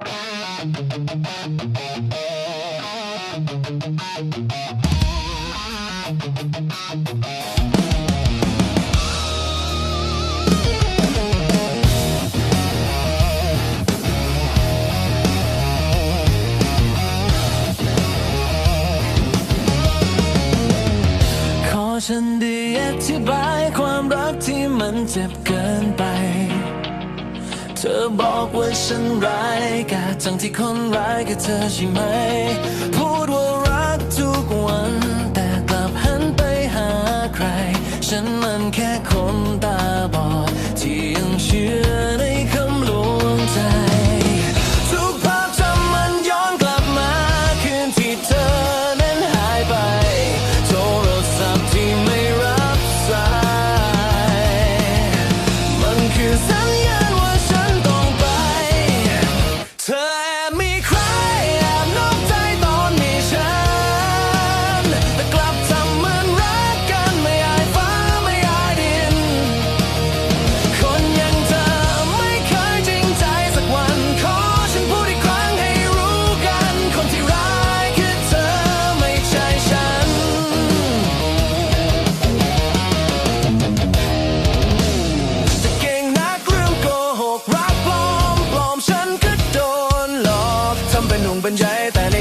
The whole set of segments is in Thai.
ขอฉันได้อธิบายความรักที่มันเจ็บเกินไป เธอบอกว่าฉันร้ายกาจทั้งที่คนร้ายกับเธอใช่ไหม พูดว่ารักทุกวัน แต่กลับหันไปหาใคร ฉันมันแค่คนตา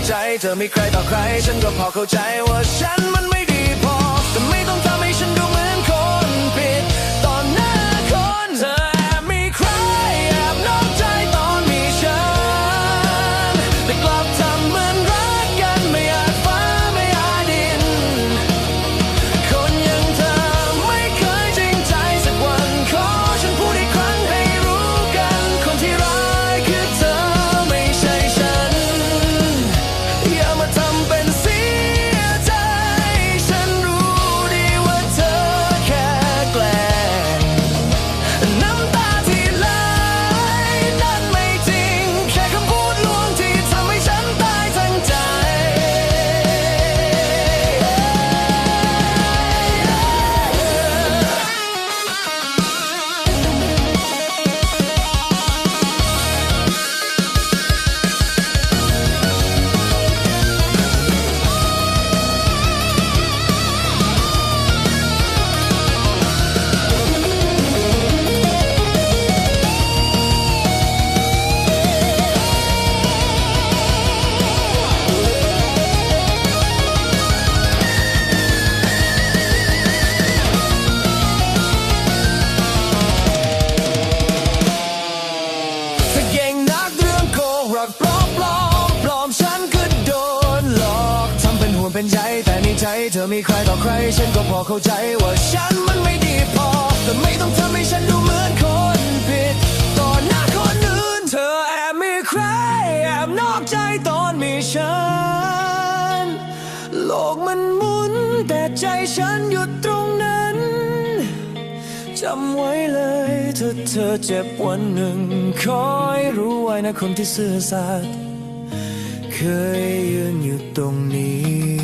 ใจ เธอไม่ใครต่อใคร ฉันก็พอเข้าใจว่าฉันมันไม่ โกหกปลอมปลอมปลอมฉันก็โดนหลอกทำเป็นห่วงเป็นใยแต่ในใจเธอมีใครต่อใคร ฉันก็พอเข้าใจว่าฉันมันไม่ดีพอ แต่ไม่ต้องทำให้ฉันดูเหมือนคนผิดต่อหน้าคนอื่น เธอแอบมีใครแอบนอกใจตอนมีฉัน โลกมันหมุนแต่ใจฉันหยุดตรง จำไว้เลยถ้าเธอเจ็บวันหนึ่ง คอยรู้ไว้นะคนที่ซื่อสัตย์เคยยืนอยู่ตรงนี้